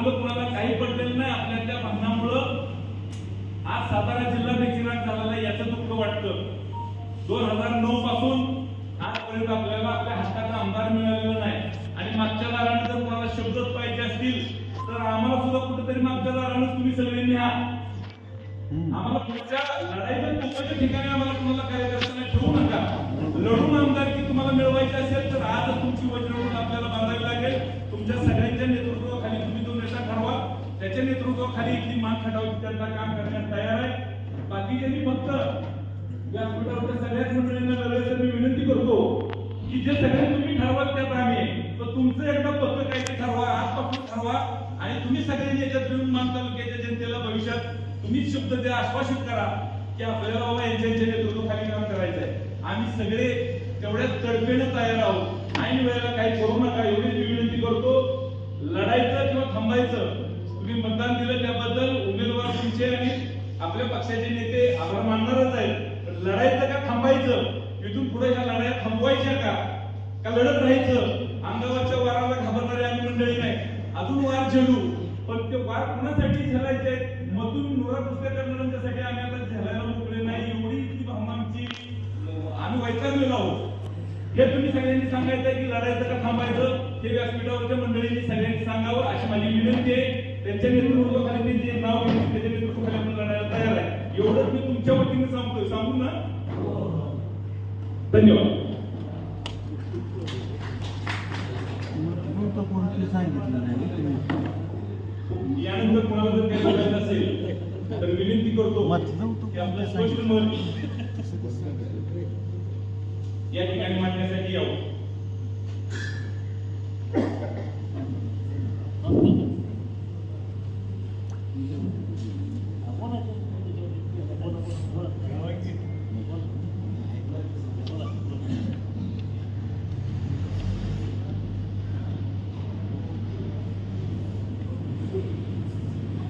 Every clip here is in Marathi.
मुलं कुणाला काही पडलेलं नाही आपल्या त्या भांडणामुळं आज सातारा जिल्हा बेचिराट झालेला आहे, याचं दुःख वाटतं. दोन हजार नऊ पासून आजपर्यंत आपल्याला आपल्या हक्काचा आमदार मिळालेला नाही. आणि मागच्या दाराने जर कोणाला शब्दच पाहिजे असतील तर आम्हाला सुद्धा कुठेतरी मागच्या दारानंच तुम्ही सगळ्यांनी हा आम्हाला पुढच्या लढाईच्या टोकाच्या ठिकाणी आम्हाला कुणाला कार्यकर्त्यांना ठेवू नका. लढून आमदारकी तुम्हाला मिळवायची असेल तर आजच तुमची वज्रवून आपल्याला बांधावी लागेल. तुमच्या सगळ्यांच्या त्याच्या नेतृत्वाखाली इथली मान खटावची त्यांना काम करण्यास तयार आहे. बाकीच्यांनी फक्त व्यासपीठावरच्या सगळ्याच मंडळींना नव्हे तर मी विनंती करतो की जे सगळे तुम्ही ठरवाल त्यात आम्ही तर तुमचं एकदा पत्र काय ते ठरवा आजपासून ठरवा आणि तुम्ही सगळ्यांनी याच्यात येऊन मान तालुक्याच्या जनतेला भविष्यात तुम्हीच शब्द द्या आश्वासित करा की आपल्याला बाबा यांच्या यांच्या नेतृत्वाखाली काम करायचं आहे आम्ही सगळे तेवढ्याच तडफेनं तयार आहोत. ऐन वेळेला काही करू नका एवढीच मी विनंती करतो. लढायचं किंवा थांबायचं तुम्ही मतदान दिलं त्याबद्दल उमेदवार तुमचे आणि आपल्या पक्षाचे नेते आभार मानणारच आहेत. पण लढायचं का थांबायचं? इथून पुढे ह्या लढाया थांबवायच्या का? का लढत राहायचं? अंगावरच्या वाराला घाबरणारे आम्ही मंडळी नाही. अजून वार झेलू. पण ते वार कुणासाठी झेलायचे मधून नुरा पुस्तक करणाऱ्यांच्यासाठी आम्ही आता झेलायला मोकळे नाही. एवढी ती भावनांची आम्ही वैतागलेलो आहोत. हे तुम्ही सगळ्यांनी सांगायचं की लढायचं का थांबायचं? हे व्यासपीठावरच्या मंडळींनी सगळ्यांनी सांगावं अशी माझी विनंती आहे. त्यांच्या नेतृत्वाखाली मी जे नाव घेतलं त्याच्या नेतृत्वाखाली आपण लढायला तयार आहे. एवढंच मी तुमच्या वतीने सांगतोय. सांगू ना? धन्यवाद. तो कोणती सांगितलं नाही तुम्ही. यानंतर कोणाला जर काही बोलायचं असेल तर विनंती करतो मतदान तो की आपलं कोणतं स्पष्ट मत या ठिकाणी मांडण्यासाठी यावं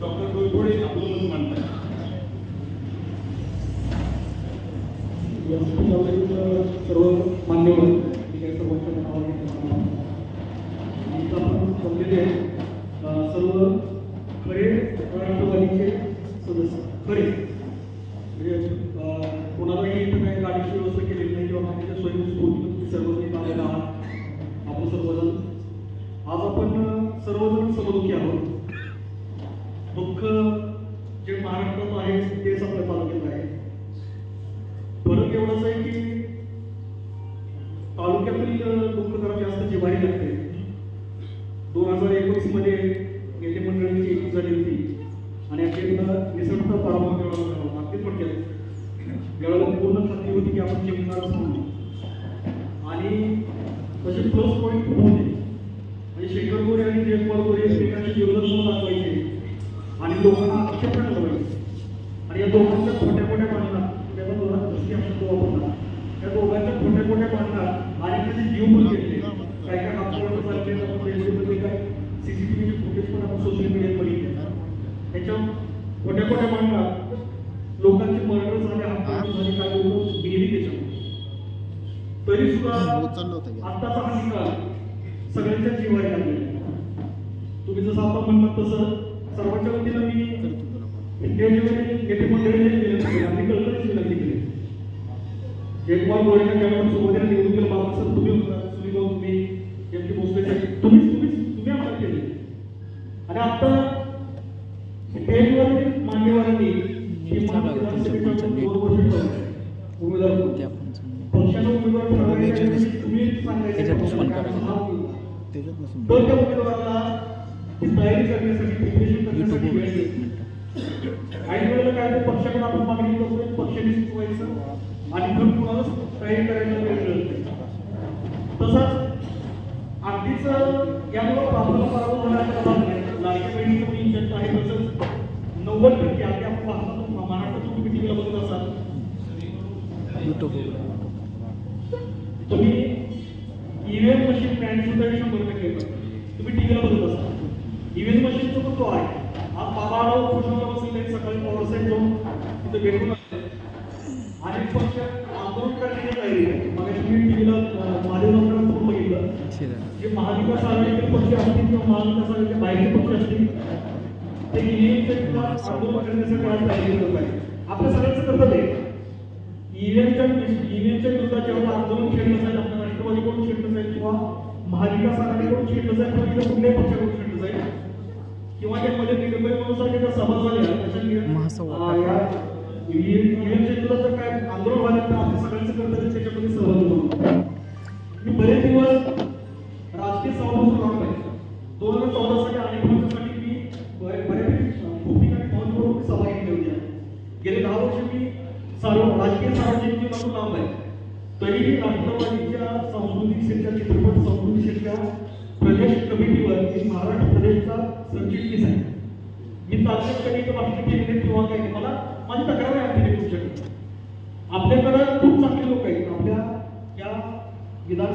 डॉक्टर डोईफोडे आपलं मत मांडतात व्यासपीठावरील सर्व मान्यवर मी काही सर्वांच्या नावाने घेतो. आणि इथं आपण जमलेले आहेत, अं, सर्व खरे राष्ट्रवादीचे सदस्य खरे म्हणजे अं, कोणालाही इथं काही गाडीची व्यवस्था केलेली नाही किंवा बाकीच्या स्वयंस्फूर्तीनं तुम्ही सर्वजण इथं आलेला आहात आपण सर्वजण आज आपण अं, सर्वजण समदुखी आहोत दुःख जे महाराष्ट्रात आहे तेच आपल्या तालुक्यात आहे फरक एवढाच आहे की तालुक्यातील अ, दुःख जरा जास्त जिव्हारी लागते दोन हजार एकोणीसमध्ये नेते मंडळींची एकूण झाली होती आणि अखेरला निसर्ग पराभव मिळवला अगदी थोडक्यात वेळेला पूर्ण खात्री होती की आपण जिंकणारच म्हणून आणि तसे प्लस पॉईंट खूप होते म्हणजे शेखर गोरे आणि जयकुमार गोरे एकमेकांचे विरोधक म्हणून दाखवायचे आणि लोकांना आक्षेपण लावायचे आणि या दोघांच्या छोट्या मोठ्या भांडणात त्याचा दोघांना दृष्टी आपण तो वापरला त्या दोघांच्या छोट्या मोठ्या भांडणात अनेकांचे जीव पण घेतले काय काय हातपर्यंत चालले आपण फेसबुकमध्ये काय सीसीटीव्ही फुटेज पण आपण सोशल मीडियात बघितले त्याच्या छोट्या छोट्या भांडणात लोकांची मरण झाले हातपर्यंत झाले काय लोक गेली त्याच्यामध्ये तरी सुद्धा उचललं होतं की. आत्ताचा हा निकाल सगळ्यांच्या जीवाला लागलेला तुम्ही जसं आता म्हणलात तसं सर्वांच्या वतीनं मी इंडियामध्ये नेते मंडळीने विनंती केली आपली कल्पनेची विनंती केली जयकुमार गोरेंना सोबतीने निवडून केलं बाबा सर तुम्ही सुनील भाऊ तुम्ही एम टी भोसले तुम्हीच तुम्हीच तुम्ही केले आणि आता मान्यवरांनी ही. उमेदवार उमेदवार तुम्ही सांगायचं तर त्या उमेदवाराला ती तयारी करण्यासाठी preparation करण्यासाठी काही वेळेला काय ते पक्षाकडे आपण मागणी करतो पक्षाने सुचवायचं आणि घर कुणालाच काही करायला वेळ तसाच अगदीच यामुळे प्रार्थना पराभव होण्याचा भाग नाही. लाडक्या बहिणीचं पण इज्जत आहे. तसंच नव्वद टक्के आधी आपण पाहतो महाराष्ट्रात तुम्ही टीव्हीला बघत असाल. तुम्ही ईव्हीएम मशीन ब्रँड सुद्धा शंभर टक्के तुम्ही टीव्हीला बघत असाल. ईव्हीएम मशीनचा पण तो आहे. आज बाबा आढाव खुशाला बसलेले आहेत, सकाळी पॉवर साईड जाऊन तिथे भेटून. आणि पक्ष आंदोलन करण्याची तयारी आहे. मग टीव्हीला बघितलं. जे महाविकास आघाडीतील पक्ष असतील किंवा महाविकास आघाडीच्या बाहेरचे पक्ष असतील ते ईव्हीएमच्या आंदोलन करण्यासाठी आज तयारी करत आहे आपल्या सगळ्यांचं कर्तव्य आहे. ईव्हीएमच्या ईव्हीएमच्या विरोधात जेव्हा आंदोलन छेडलं जाईल आपल्या राष्ट्रवादीकडून छेडलं जाईल किंवा महाविकास आघाडीकडून छेडलं जाईल किंवा कुठल्याही पक्षाकडून छेडलं जाईल किंवा त्यामध्ये निर्भय म्हणून ज्या सभा झाल्या. त्याच्या काय आंदोलन तर आपल्या सगळ्यांचं कर्तव्य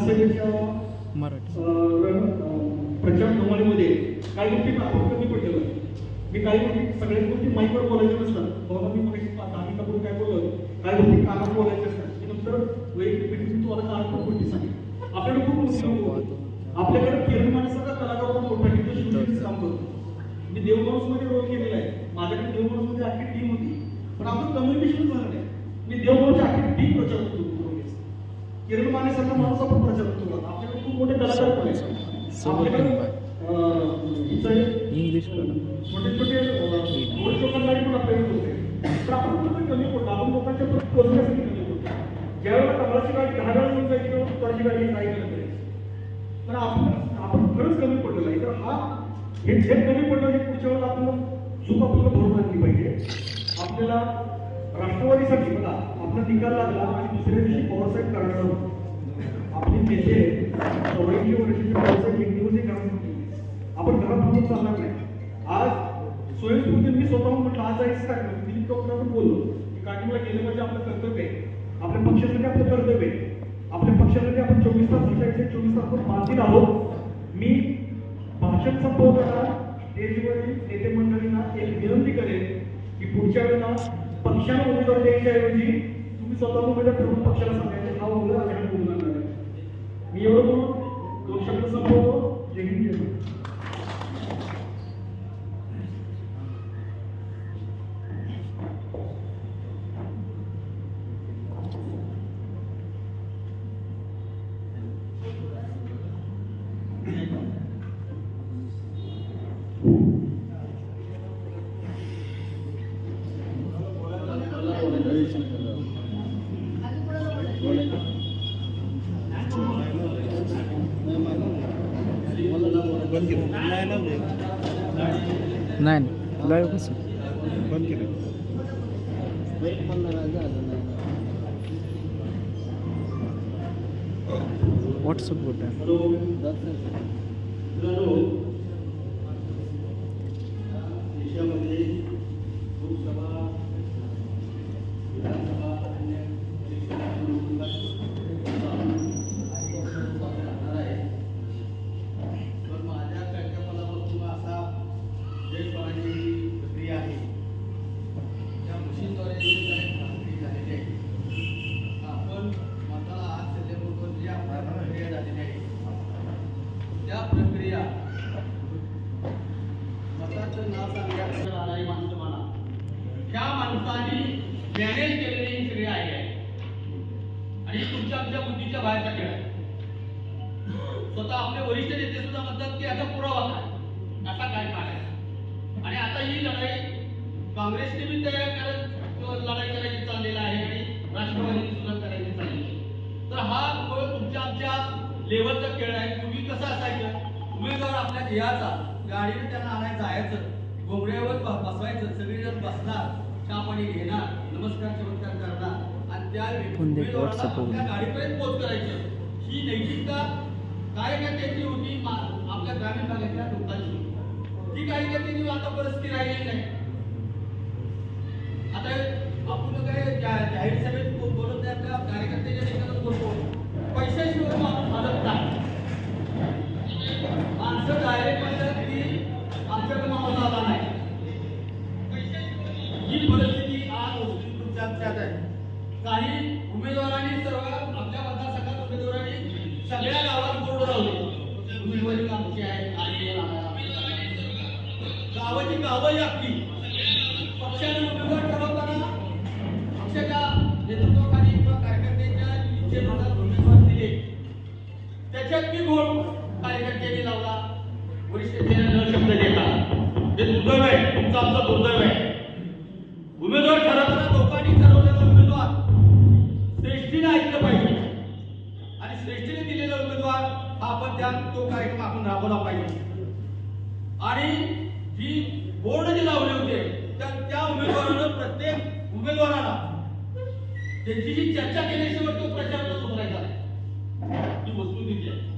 विधानसभेच्या मराठी. प्रचार काही गोष्टी आपण कमी पडलेलं आहे. मी काही गोष्टी सगळ्याच गोष्टी माईकवर बोलायच्या नसतात. बाबा मी मग दहा मिनिटापूर्वी काय बोललो? काही गोष्टी कानात बोलायच्या असतात. मी नंतर वैयक्तिक भेटीतून तुम्हाला कानात गोष्टी सांगेन. आपल्याकडे खूप होती. आपल्याकडे किरण माणसाचा कलाकार होता मोठा तिथं शूटिंगचं काम करतो. मी देवमाणूसमध्ये रोल केलेला आहे. माझ्याकडे देवमाणूसमध्ये आखी टीम होती. पण आपलं कम्युनिकेशन झालं नाही. मी देवमाणूची आखी टीम प्रचार करतो. किरण माने सारखा माणूस आपण मोठे कलाकार पण आहेत इंग्लिश छोटे छोटे थोडे लोकांना पण आपल्याकडे होते. तर आपण कुठे कमी पडतो. आपण लोकांच्या पोहोचण्यासाठी कमी पडतो ज्यावेळेला कमळाची गाडी दहा वेळा येऊन जायची तेव्हा तुपाची गाडी नाही. करत तर आपण आपण खरंच कमी पडलेलं आहे. तर हा हे जे कमी पडलं हे पुढच्या वेळेला आपण चूक आपल्याला भरून आणली पाहिजे. आपल्याला राष्ट्रवादीसाठी बघा आपला निकाल लागला आणि दुसऱ्या दिवशी पवारसाहेब करणार चौऱ्याऐंशी वर्षाचे आपण घरात थांबून चालणार नाही. आज स्वयंस्फूर्तीने मी स्वतःहून म्हटलं आज जायचं काय? दिलीप पण बोललो की काकीला गेलं म्हणजे आपलं कर्तव्य आहे. आपल्या पक्षासाठी आपलं कर्तव्य आहे. आपल्या पक्षासाठी आपण चोवीस तास असायचे चोवीस तास आपण बांधील आहोत. मी भाषण संपवताना स्टेजवरील नेते मंडळींना एक विनंती करेन की पुढच्या वेळेला पक्षाला उमेदवार द्यायच्या ऐवजी तुम्ही स्वतः उमेदवार ठरवून पक्षाला सांगायचे हा उमेदवार आपल्याकडे बोलणार नाही. मी एवढं बोलून दोन शब्द संपवतो जय हिंद जय महाराष्ट्र. नाही लाईव्ह कसं? व्हॉट्सअप कुठं आहे? हॅलो मित्रांनो देशामध्ये लोकसभा विधानसभा आणि पण माझ्या कल्पनापासून असा देशभराची प्रक्रिया आहे त्या मशीनद्वारे जी काही प्रक्रिया झालेली आहे आपण मताला आज दिल्याबरोबर जी आपल्या प्रक्रिया झालेली आहे त्या प्रक्रिया. मताचं नाव सांगण्याचं आणारी माणसं म्हणा त्या माणसाने मॅनेज केलेली ही सगळी आहे. आणि तुमच्या आमच्या बुद्धीच्या बाहेरचा खेळ आहे. स्वतः आपले वरिष्ठ नेते सुद्धा म्हणतात की याचा पुरावा काय? असा काय आहे? आणि आता ही लढाई काँग्रेसने बी तयार करत लढाई करायची चाललेला आहे आणि राष्ट्रवादीने सुद्धा करायची चाललेली. तर हा तुमच्या आमच्या लेवलचा खेळ आहे पूर्वी कसं असायचं उमेदवार आपल्या ध्येयाचा गाडीने त्यांना आणायला जायचं घोंगड्यावर बसवायचं सगळेजण बसणार चहा पाणी घेणार नमस्कार चमत्कार करणार. आणि त्या. आपल्या गाडीपर्यंत पोच करायचं ही नैतिकता कार्यकर्त्याची होती मा- आपल्या ग्रामीण भागातल्या लोकांची. ती कार्यकर्त्यांची आता परिस्थिती राहिलेली नाही. आता आपण काय जाहीर सभेत काही उमेदवारांनी सर्व आपल्या मतदारसंघात उमेदवारांनी सगळ्या गावात बोर्ड लावले. उमेदवारी आमची आहे गावाची गावं लागली पक्षाने उमेदवार ठरवलं त्यांची जी चर्चा केल्याशिवाय तो प्रचार उतरायचा नाही ही वस्तुस्थिती आहे.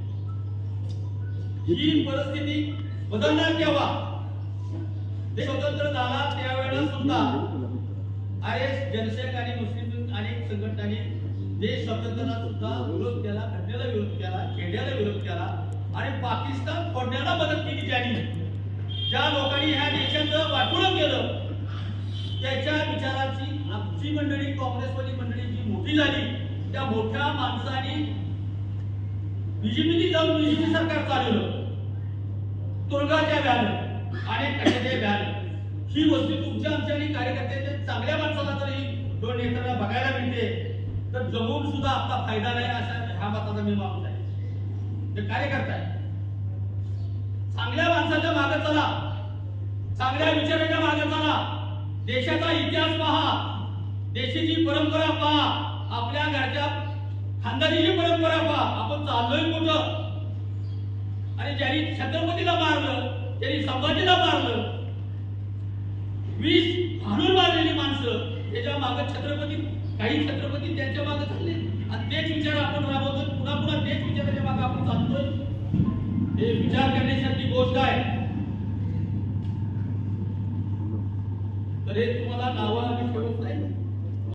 ही परिस्थिती बदलणार केव्हा? ते स्वतंत्र झाला त्यावेळेला सुद्धा आर एस जनसेक आणि मुस्लिम अनेक संघटनांनी देश स्वातंत्र्याला सुद्धा विरोध केला खड्ड्याला विरोध केला खेड्याला विरोध केला आणि पाकिस्तान फोडण्याला मदत केली ज्यांनी ज्या लोकांनी ह्या देशाचं वाटून केलं त्याच्या विचाराची आमची मंडळी काँग्रेसवादी मंडळी जी मोठी झाली त्या मोठ्या माणसाने बीजेपीने जाऊन बीजेपी सरकार चालवलं. तुळगाच्या व्याल आणि कशाचे व्यानं ही वस्तू तुमच्या आमच्या आणि कार्यकर्त्यांच्या चांगल्या माणसाला तरी दोन नेत्यांना बघायला मिळते. तर जमून सुद्धा आपला फायदा नाही अशा ह्या मताचा मी मागून आहे. ते कार्यकर्ता आहे. चांगल्या माणसाच्या मागे चला. चांगल्या विचाराच्या मागे चला. देशाचा इतिहास पहा. देशाची परंपरा पहा. आपल्या घरच्या खानदानीची परंपरा पहा. आपण चाललोय कुठं? आणि ज्यांनी छत्रपतीला मारलं त्यांनी संभाजीला मारलं वीस हाणून मारलेली माणसं त्याच्यामागे छत्रपती काही छत्रपती त्यांच्या मागे चालले. आणि तेच विचार आपण राबवतो पुन्हा पुन्हा तेच विचाराच्या मागे आपण चालतोय हे विचार करण्यासारखी गोष्ट आहे. तर हे तुम्हाला नावं आम्ही ठेवत नाही